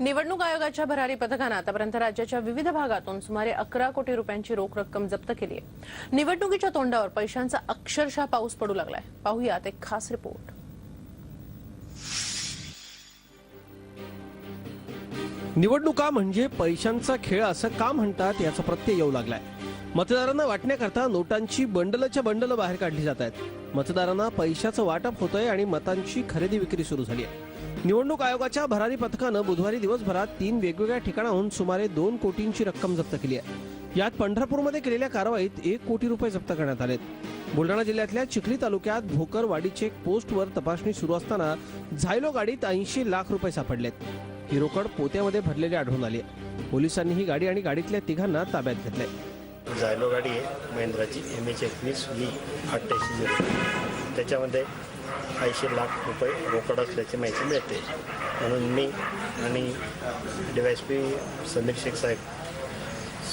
निवडणूक आयोगाच्या भरारी पथकानं आतापर्यंत राज्याच्या विविध भागातून सुमारे अकरा कोटी रुपयांची रोख रक्कम जप्त केली आहे निवडणुकीच्या तोंडावर पैशांचा अक्षरशः पाऊस पडू लागलाय. पाहूयात एक खास रिपोर्ट. निवडणुका म्हणजे पैशांचा खेळ असं का म्हणतात याचा प्रत्यय येऊ लागलाय. मतदारांना वाटण्याकरता नोटांची बंडलच्या बंडल बाहेर काढली जात आहेत. मतदारांना पैशाचं वाटप होतंय आणि मतांची खरेदी विक्री सुरू झाली आहे निवडणूक आयोगाच्या भरारी पथकानं बुधवारी दिवसभरात तीन वेगवेगळ्या ठिकाणाहून सुमारे दोन कोटींची रक्कम जप्त केली आहे. यात पंढरपूरमध्ये केलेल्या कारवाईत एक कोटी रुपये जप्त करण्यात आलेत. बुलढाणा जिल्ह्यातल्या चिखली तालुक्यात भोकरवाडी चेक पोस्टवर तपासणी सुरू असताना झायलो गाडीत ऐंशी लाख रुपये सापडलेत. ही रोकड पोत्यामध्ये भरलेली आढळून आली आहे. पोलिसांनी ही गाडी आणि गाडीतल्या तिघांना ताब्यात घेतलंय. झायलो गाडी आहे महिंद्राची एम एच एकवीस व्ही अठ्ठ्याऐंशी झिरो. त्याच्यामध्ये ऐंशी लाख रुपये रोकड असल्याची माहिती मिळते. म्हणून मी आणि D Y S P Sameer Shaikh saheb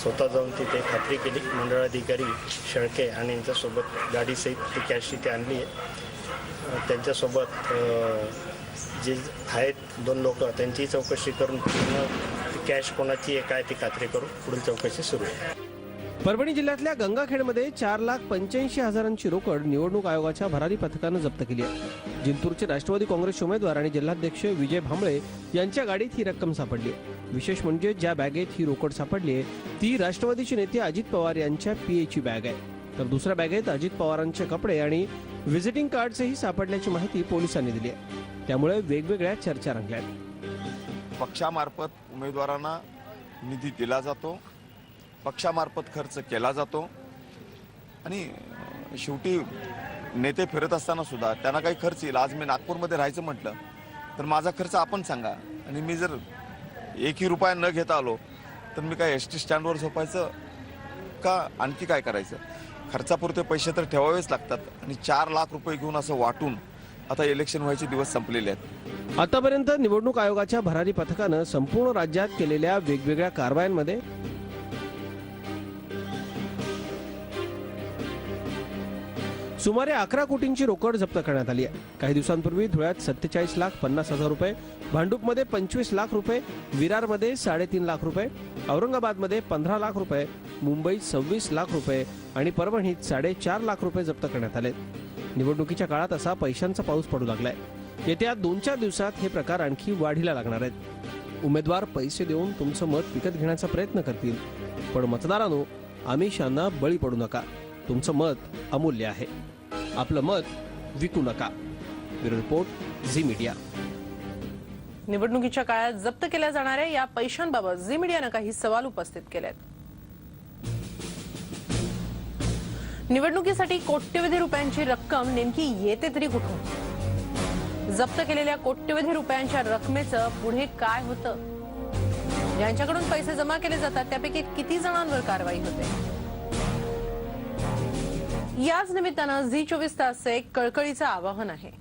स्वतः जाऊन तिथे खात्री केली. मंडळाधिकारी शेळके आणि यांच्यासोबत गाडीसहित ती कॅश तिथे आणली आहे. त्यांच्यासोबत जे आहेत दोन लोक त्यांची चौकशी करून पूर्ण कॅश कोणाची आहे काय ती खात्री करून पुढील चौकशी सुरू आहे. परभणी जिल्ह्यातल्या गंगाखेडमध्ये चार लाख पंच्याऐंशी हजारांची रोकड निवडणूक आयोगाच्या भरारी पथकानं जप्त केली आहे. जिंतूरचे राष्ट्रवादी काँग्रेसचे उमेदवार आणि जिल्हाध्यक्ष विजय भांबळे यांच्या गाडीत ही रक्कम सापडली आहे. विशेष म्हणजे ज्या बॅगेत ही रोकड सापडली आहे ती राष्ट्रवादीचे नेते अजित पवार यांच्या पीएची बॅग आहे. तर दुसऱ्या बॅगेत अजित पवारांचे कपडे आणि व्हिजिटिंग कार्डचेही सापडल्याची माहिती पोलिसांनी दिली आहे. त्यामुळे वेगवेगळ्या चर्चा रंगल्या पक्षामार्फत उमेदवारांना निधी दिला जातो. पक्षामार्फत खर्च केला जातो. आणि शेवटी नेते फिरत असताना सुद्धा त्यांना काही खर्च येईल. आज मी नागपूरमध्ये राहायचं म्हटलं तर माझा खर्च आपण सांगा. आणि मी जर एकही रुपया न घेता आलो तर मी काय एस टी स्टँडवर झोपायचं का? आणखी काय करायचं? खर्चापुरते पैसे तर ठेवावेच लागतात. आणि चार लाख रुपये घेऊन असं वाटून आता इलेक्शन व्हायचे दिवस संपलेले आहेत. आतापर्यंत निवडणूक आयोगाच्या भरारी पथकानं संपूर्ण राज्यात केलेल्या वेगवेगळ्या कारवायांमध्ये सुमारे अकरा कोटींची रोकड जप्त करण्यात आली आहे. काही दिवसांपूर्वी धुळ्यात सत्तेचाळीस लाख पन्नास हजार रुपये भांडूपमध्ये पंचवीस लाख रुपये विरारमध्ये साडेतीन लाख रुपये औरंगाबादमध्ये पंधरा लाख रुपये मुंबईत सव्वीस लाख रुपये आणि परभणीत साडेचार लाख रुपये जप्त करण्यात आले निवडणुकीच्या काळात असा पैशांचा पाऊस पडू लागलाय. येत्या दोन चार दिवसात हे प्रकार आणखी वाढीला लागणार आहेत. उमेदवार पैसे देऊन तुमचं मत विकत घेण्याचा प्रयत्न करतील. पण मतदारांनो आमिषांना बळी पडू नका. तुमचं मत अमूल्य आहे. आपलं मत विकू नका. Bureau report Zee media. निवडणुकीच्या काळात जप्त केल्या जाणाऱ्या या पैशांबाबत झी मीडियानं काही सवाल उपस्थित केले आहेत निवडणुकीसाठी कोट्यवधी रुपयांची रक्कम नेमकी येते तरी कुठून? जप्त केलेल्या कोट्यवधी रुपयांच्या रकमेचं पुढे काय होतं? ज्यांच्याकडून पैसे जमा केले जातात त्यापैकी किती जणांवर कारवाई होते? याच निमित्तानं झी चोवीस तासचं एक कळकळीचं आवाहन आहे.